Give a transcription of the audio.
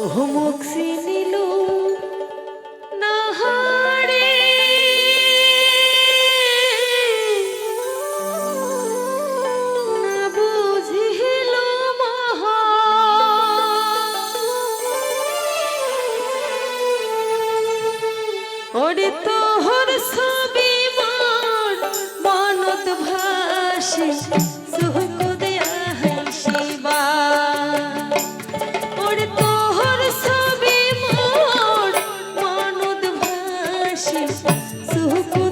মুখ চিনিল নাহারে। না বুঝিল মহা। ওরে তোহর ছবি ಸುಖ